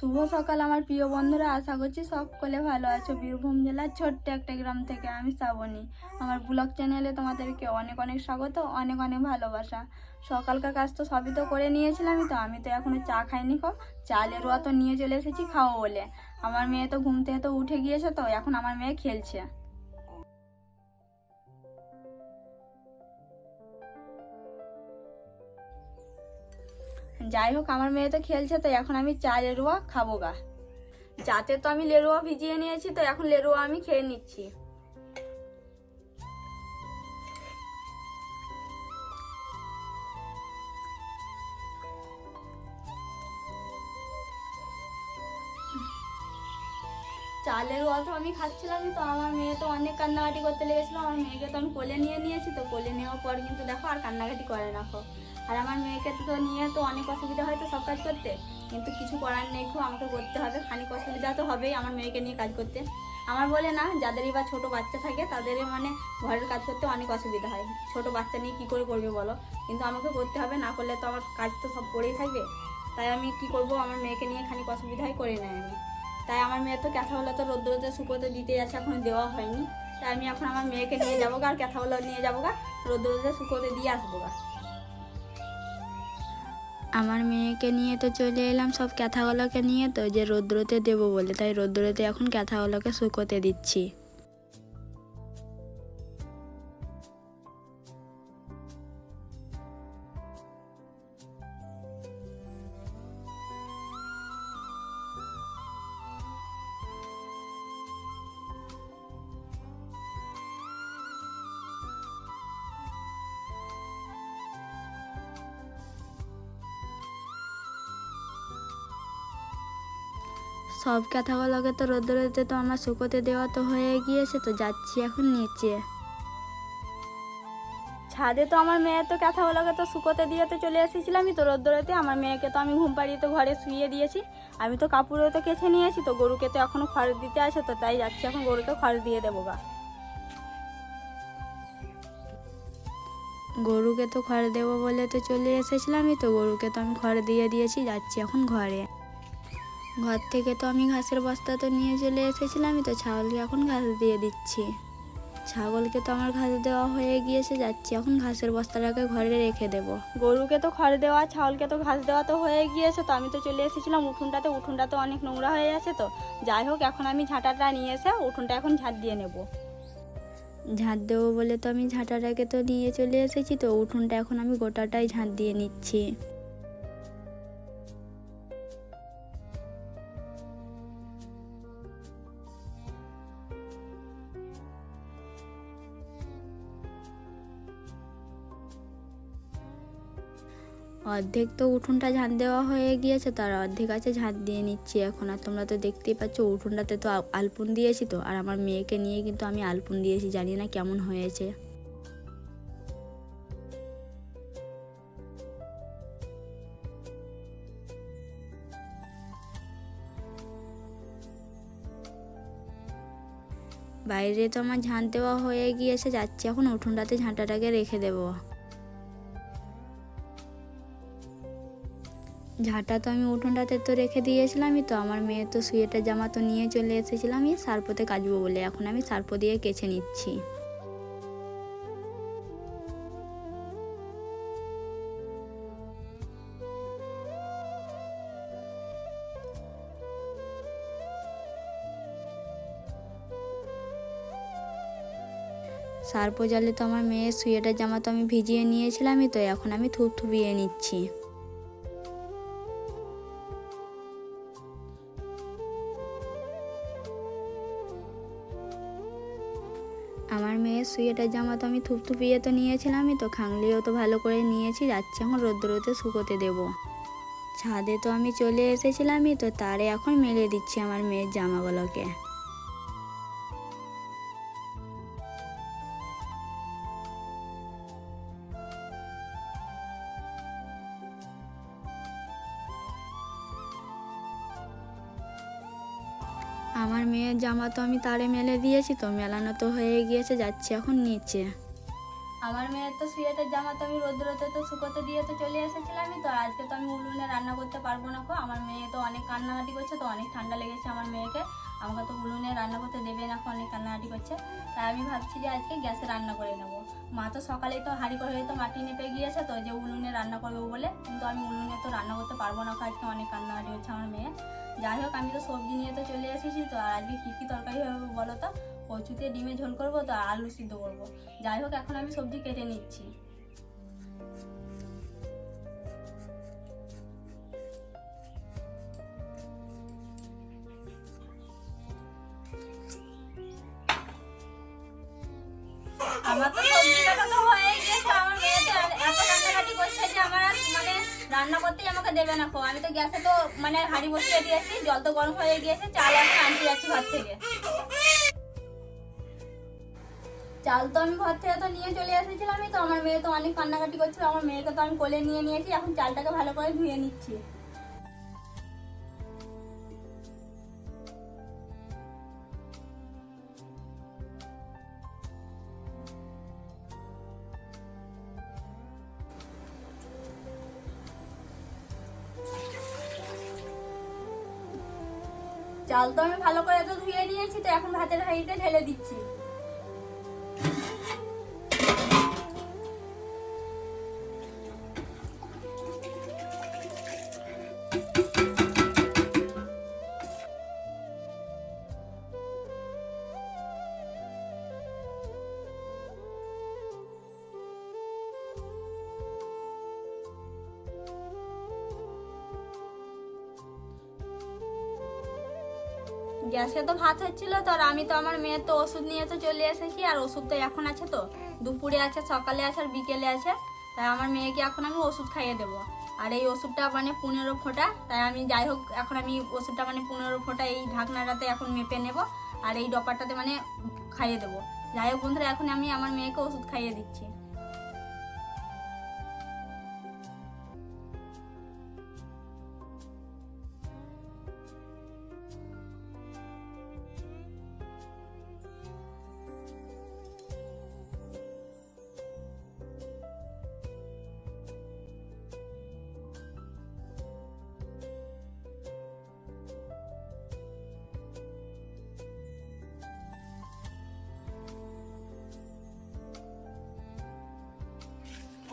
শুভ সকাল আমার প্রিয় বন্ধুরা, আশা করছি সকলে ভালো আছো। বীরভূম জেলার ছোট্ট একটা গ্রাম থেকে আমি শ্রাবণী। আমার ব্লগ চ্যানেলে তোমাদেরকে অনেক অনেক স্বাগত, অনেক অনেক ভালোবাসা। সকালকার কাজ তো সবই তো করে নিয়েছিলামই তো, আমি তো এখনও চা খাইনি খো চালের রোয়া তো নিয়ে চলে এসেছি খাও বলে। আমার মেয়ে তো ঘুম থেকে তো উঠে গিয়েছে তো, এখন আমার মেয়ে খেলছে। যাই হোক আমার মেয়ে তো খেলছে, তো এখন আমি চা লেরুয়া খাব গা চাতে তো আমি লেরুয়া ভিজিয়ে নিয়েছি, তো এখন লেরুয়া আমি খেয়ে নিচ্ছি। আমি খাচ্ছিলাম তো, আমার মেয়ে তো অনেক কান্নাকাটি করতে লেগেছিলো, আমার মেয়েকে তো আমি কোলে নিয়ে নিয়েছি, তো কোলে নেওয়ার পর কিন্তু দেখো আর কান্নাকাটি করে রাখো আর আমার মেয়েকে তো নিয়ে তো অনেক অসুবিধা হয় তো সব কাজ করতে, কিন্তু কিছু করার নেই খুব, আমাকে করতে হবে, খানিক অসুবিধা তো হবেই আমার মেয়েকে নিয়ে কাজ করতে। আমার বলে না যাদেরই বা ছোট বাচ্চা থাকে তাদের মানে ঘরের কাজ করতে অনেক অসুবিধা হয়। ছোট বাচ্চা নিয়ে কী করে করবে বলো? কিন্তু আমাকে করতে হবে, না করলে তো আমার কাজ তো সব পড়েই থাকবে। তাই আমি কি করব, আমার মেয়েকে নিয়ে খানিক অসুবিধাই করে নেয় আমি। তাই আমার মেয়ে তো ক্যাথাওয়ালা তো রোদ্রতে শুকোতে দিতে যাচ্ছে, এখন দেওয়া হয়নি। তাই আমি এখন আমার মেয়েকে নিয়ে যাব আর ক্যাথাওয়ালা নিয়ে যাব গা, রোদ্রতে শুকোতে দিয়ে আসব গা। আমার মেয়েকে নিয়ে তো চলে এলাম, সব ক্যাথাগুলোকে নিয়ে তো যে রৌদ্রতে দেবো বলে, তাই রৌদ্রতে এখন ক্যাথাগুলোকে শুকোতে দিচ্ছি। সব কাঁথাগুলোকে তো রোদ্দুরেতে তো আমার শুকোতে দেওয়া তো হয়ে গিয়েছে, তো যাচ্ছি এখন নিচে। ছাদে তো আমার মেয়ের তো কাঁথাগুলোকে তো শুকোতে দিয়ে তো চলে এসেছিলামই, তো রোদ্দুরেতে আমার মেয়েকে তো আমি ঘুম পাড়িয়ে তো ঘরে শুয়ে দিয়েছি। আমি তো কাপড়ও তো কেছে নিয়েছি, তো গরুকে তো এখনও খড় দিতে আছে, তো তাই যাচ্ছি এখন গরুকে খড় দিয়ে দেবো গা। গরুকে তো খড় দেবো বলে তো চলে এসেছিলামই, তো গরুকে তো আমি খড় দিয়ে দিয়েছি, যাচ্ছি এখন ঘরে। ঘর থেকে তো আমি ঘাসের বস্তা তো নিয়ে চলে এসেছিলামই তো ছাগলকে এখন ঘাস দিয়ে দিচ্ছি। ছাগলকে তো আমার ঘাস দেওয়া হয়ে গিয়েছে যাচ্ছি। এখন ঘাসের বস্তাটাকে ঘরে রেখে দেব। গরুকে তো খড় দেওয়া ছাগলকে তো ঘাস দেওয়া তো হয়ে গিয়েছে তো। আমি তো চলে এসেছিলাম উঠোনটাতে উঠোনটা তো অনেক নোংরা হয়ে আছে তো। যাই হোক এখন আমি ঝাঁটাটা নিয়ে এসে উঠোনটা এখন ঝাঁট দিয়ে নেব। ঝাঁট দেবো বলে তো আমি ঝাঁটাটাকে তো নিয়ে চলে এসেছি তো উঠোনটা এখন আমি গোটাটাই ঝাঁট দিয়ে নিচ্ছি। অর্ধেক তো উঠোনটা ঝাঁট দেওয়া হয়ে গিয়েছে, তার অর্ধেক আছে ঝাঁট দিয়ে নিচ্ছি এখন। আর তোমরা তো দেখতেই পাচ্ছ, উঠোনটাতে তো আলপন দিয়েছি তো, আর আমার মেয়েকে নিয়ে কিন্তু আমি আলপন দিয়েছি, জানি না কেমন হয়েছে। বাইরে তো আমার ঝাঁট দেওয়া হয়ে গিয়েছে, যাচ্ছি এখন, উঠোনটাতে ঝাঁটাটাকে রেখে দেবো। ঝাঁটা তো আমি উঠোনটাতে তো রেখে দিয়েছিলামই তো, আমার মেয়ে তো সুয়েটার জামা তো নিয়ে চলে এসেছিলাম, এই সার্পোতে কাচবো বলে। এখন আমি সার্পো দিয়ে কেচে নিচ্ছি। সার্পো জালে তো আমার মেয়ের সুয়েটার জামা তো আমি ভিজিয়ে নিয়েছিলামই তো, এখন আমি থুপথুপিয়ে নিচ্ছি। মেয়ের সুয়েটার জামা তো আমি থুপথুপিয়ে তো নিয়েছিলামই তো খাংলিও তো ভালো করে নিয়েছি, যাচ্ছি এখন রোদ্রতে শুকোতে দেব। ছাদে তো আমি চলে এসেছিলামই তো, তারে এখন মেলে দিচ্ছি আমার মেয়ের জামাগুলোকে। আমার মেয়ের জামা তো আমি তারে মেলে দিয়েছি তো, মেলানো তো হয়ে গিয়েছে, যাচ্ছি এখন নিচে। আমার মেয়ের তো সোয়েটার জামা তো আমি রোদ্রতে তো শুকোতে দিয়ে তো চলে এসেছিলামই তো, আজকে তো আমি উনুনে রান্না করতে পারব না কো আমার মেয়ে তো অনেক কান্নাকাটি করছে তো, অনেক ঠান্ডা লেগেছে আমার মেয়েকে। আমাকে তো উনুনে রান্না করতে দেবে না অনেক কান্নাকাটি করছে। তাই আমি ভাবছি যে আজকে গ্যাসে রান্না করে নেব। মা তো সকালেই তো হাঁড়ি করে তো মাটি নেপে গিয়েছে তো, যে উনুনে রান্না করব বলে। কিন্তু আমি উনুনে তো রান্না করতে পারব না আজকে অনেক কান্নাকাটি হচ্ছে আমার মেয়ে। যাই হোক, আমি তো সবজি নিয়ে তো চলে এসেছি তো, আর আজকে কী কী তরকারি হবে বলো তো? কচুতে ডিমে ঝোল করব তো আলু সিদ্ধ করব। যাই হোক, এখন আমি সবজি কেটে নিচ্ছি। রান্না করতেই আমাকে দেবে না খো আমি তো গ্যাসে তো মানে হাঁড়ি বসিয়ে দিয়েছি জল তো গরম হয়ে গিয়েছে, চাল আমি আনতে যাচ্ছি ঘর থেকে। চাল তো আমি ঘর থেকে তো নিয়ে চলে এসেছিলামই তো, আমার মেয়ে তো অনেক কান্নাকাটি করছিল, আমার মেয়েকে তো আমি কোলে নিয়ে নিয়েছি, এখন চালটাকে ভালো করে ধুয়ে নিচ্ছি। চাল তো আমি ভালো করে তো ধুয়ে নিয়েছি তো এখন ভাতের হাঁড়িতে ঢেলে দিচ্ছি। গ্যাসে তো ভাত হচ্ছিল তো, আর আমি তো আমার মেয়ের তো ওষুধ নিয়ে তো চলে এসেছি, আর ওষুধ তো এখন আছে তো। দুপুরে আছে, সকালে আছে, আর বিকেলে আছে। তাই আমার মেয়েকে এখন আমি ওষুধ খাইয়ে দেবো। আর এই ওষুধটা মানে পনেরো ফোঁটা, তাই আমি যাই হোক, এখন আমি ওষুধটা মানে পনেরো ফোঁটা এই ঢাকনাটাতে এখন মেপে নেব, আর এই ডপারটাতে মানে খাইয়ে দেবো। যাই হোক বন্ধুরা, এখন আমি আমার মেয়েকে ওষুধ খাইয়ে দিচ্ছি।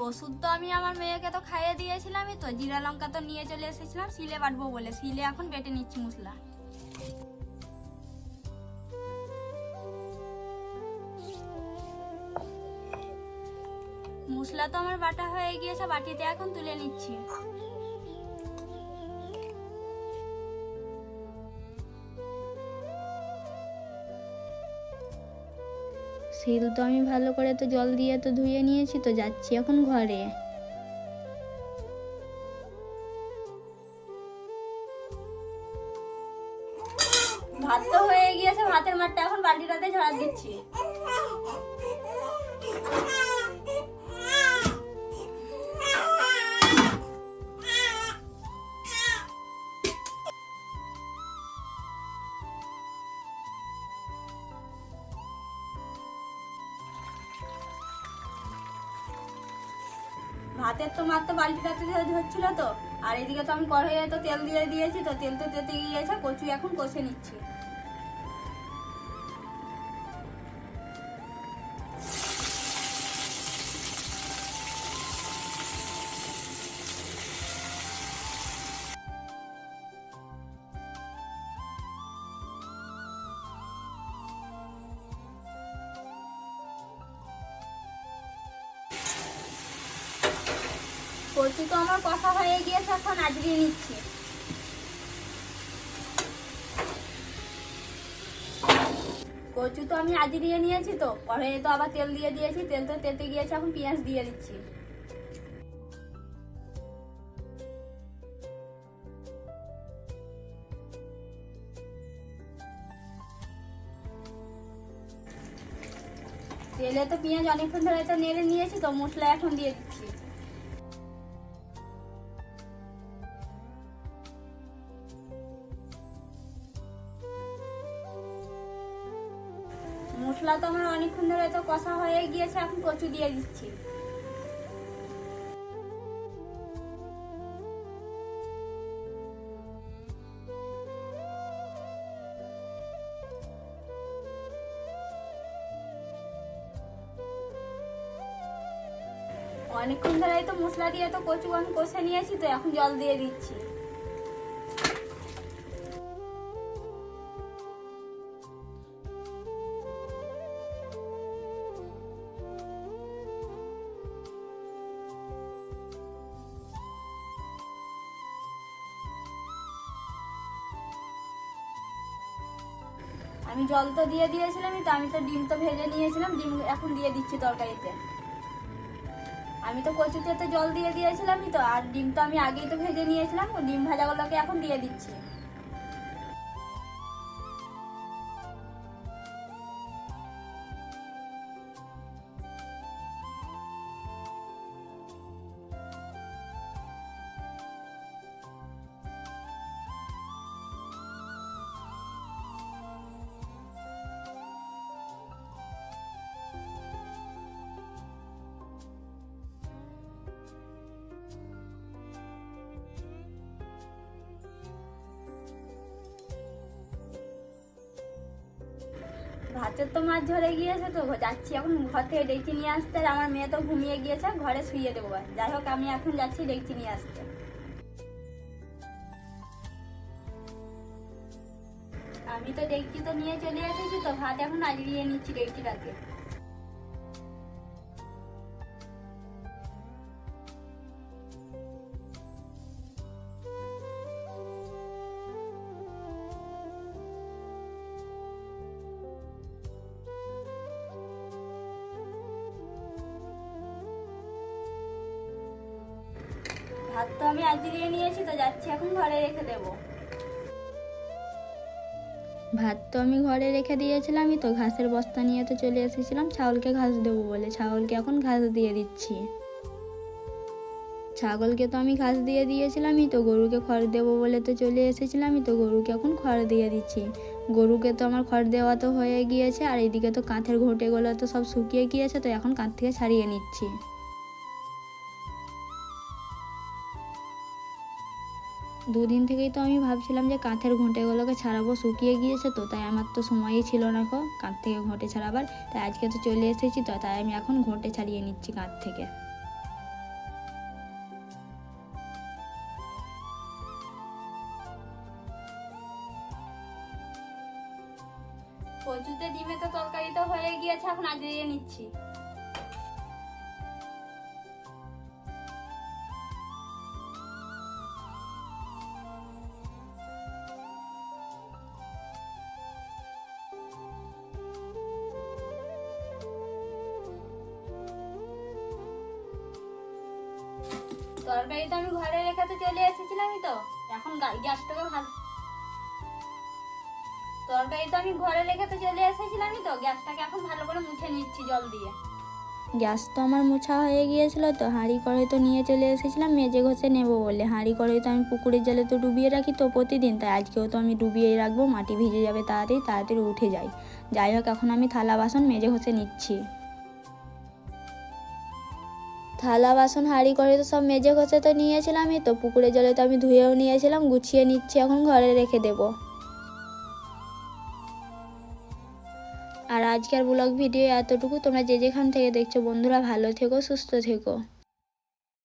ওষুধ তো আমি আমার মেয়েকে তো খাইয়ে দিয়েছিলামই তো, জিরা লঙ্কা তো নিয়ে চলে এসেছিলাম, শিলে বাটবো বলে, শিলে এখন বেটে নিচ্ছি মশলা। মশলা তো আমার বাটা হয়ে গিয়েছে, বাটিতে এখন তুলে নিচ্ছি। শিল তো আমি ভালো করে তো জল দিয়ে তো ধুয়ে নিয়েছি তো যাচ্ছি এখন ঘরে। ভাত তো হয়ে গিয়েছে, ভাতের মাঠটা এখন বালতিটাতে ঝরা দিচ্ছি। তো বালতিটা ধরছিল তো। আর এদিকে তো আমি কড়াইয়ে তো তেল দিয়ে দিয়েছি, তো তেল তো তেতে গিয়েছে, কচু এখন কষে নিচ্ছি। কচু তো আমার কষা হয়ে গিয়েছে, এখন আজরিয়ে নিচ্ছি। কচু তো আমি আজ দিয়ে নিয়েছি তো কড়াইয়ে তো আবার তেল দিয়ে দিয়েছি, তেল তো তেতে গিয়েছে, এখন পেঁয়াজ দিয়ে দিচ্ছি। তেলে তো পেঁয়াজ অনেকক্ষণ ধরে তো নেড়ে নিয়েছি তো, মশলা এখন দিয়ে দিচ্ছি। কষা হয়ে গিয়েছে, এখন কচু দিয়ে দিচ্ছি। অনেকক্ষণ ধরে তো মশলা দিয়ে তো কচু আমি কষে নিয়েছি, তো এখন জল দিয়ে দিচ্ছি। আমি জল তো দিয়ে দিয়েছিলাম তো, আমি তো ডিম তো ভেজে নিয়েছিলাম, ডিম এখন দিয়ে দিচ্ছি তরকারিতে। আমি তো কচুতে তো জল দিয়ে দিয়েছিলামই তো, আর ডিম তো আমি আগেই তো ভেজে নিয়েছিলাম, ডিম ভাজাগুলোকে এখন দিয়ে দিচ্ছি। ভাতের তো মাছ ধরে গিয়েছে তো, যাচ্ছি এখন ঘর থেকে ডেকচি নিয়ে আসতে। আর আমার মেয়ে তো ঘুমিয়ে গিয়েছে, ঘরে শুয়ে দেবো। যাই হোক, আমি এখন যাচ্ছি ডেকচি নিয়ে আসতে। আমি তো ডেকচি তো নিয়ে চলে এসেছি তো, ভাত এখন আজরিয়ে নিচ্ছি ডেকচিটাকে। ভাত তো আমি আজরিয়ে নিয়েছি, তো যাচ্ছি এখন ঘরে রেখে দেবো। ভাত তো আমি ঘরে রেখে দিয়েছিলামই তো, ঘাসের বস্তা নিয়ে তো চলে এসেছিলাম, ছাগলকে ঘাস দেবো বলে, ছাগলকে এখন ঘাস দিয়ে দিচ্ছি। ছাগলকে তো আমি ঘাস দিয়ে দিয়েছিলামই তো, গরুকে খড় দেবো বলে তো চলে এসেছিলামই তো, গরুকে এখন খড় দিয়ে দিচ্ছি। গরুকে তো আমার খড় দেওয়া তো হয়ে গিয়েছে, আর এদিকে তো কাঁথের ঘোটেগুলো তো সব শুকিয়ে গিয়েছে, তো এখন কাঁথ থেকে ছাড়িয়ে নিচ্ছি। দুদিন থেকেই তো আমি ভাবছিলাম যে কাঁথের ঘোঁটেগুলোকে ছাড়াবো, শুকিয়ে গিয়েছে তো, তাই আমার তো সময়ই ছিল না গো কাঁধ থেকে ঘোঁটে ছাড়াবার। তাই আজকে তো চলে এসেছি তো, তাই আমি এখন ঘোঁটে ছাড়িয়ে নিচ্ছি কাঁধ থেকে। কচুতে ডিমে তো তরকারি তো হয়ে গিয়েছে, এখন আজরিয়ে নিচ্ছি। তরকারি তো আমি ঘরে রেখে তো চলে এসেছিলামই তো। এখন গ্যাসটাকে ভালো। তরকারি তো আমি ঘরে রেখে তো চলে এসেছিলামই তো। গ্যাসটাকে এখন ভালো করে মুছে নিচ্ছি জল দিয়ে। গ্যাস তো আমার মোছা হয়ে গিয়েছিল তো, হাঁড়ি কড়াই তো নিয়ে চলে এসেছিলাম, মেজে ঘষে নেব বলে। হাঁড়ি কড়াই তো আমি পুকুরের জলে তো ডুবিয়ে রাখি তো প্রতিদিন, তাই আজকেও তো আমি ডুবিয়েই রাখব, মাটি ভিজে যাবে তাড়াতাড়ি তাড়াতাড়ি উঠে যায় যাই হোক, এখন আমি থালা বাসন মেজে ঘষে নিচ্ছি। থালা বাসন, হাঁড়ি করে তো সব মেজে ঘষে তো নিয়েছিলামই তো। পুকুরে জলে তো আমি ধুয়েও নিয়েছিলাম, গুছিয়ে নিচ্ছি, এখন ঘরে রেখে দেবো। আর আজকের ব্লগ ভিডিও এতটুকু। তোমরা যে যেখান থেকে দেখছ, বন্ধুরা ভালো থেকো, সুস্থ থেকো।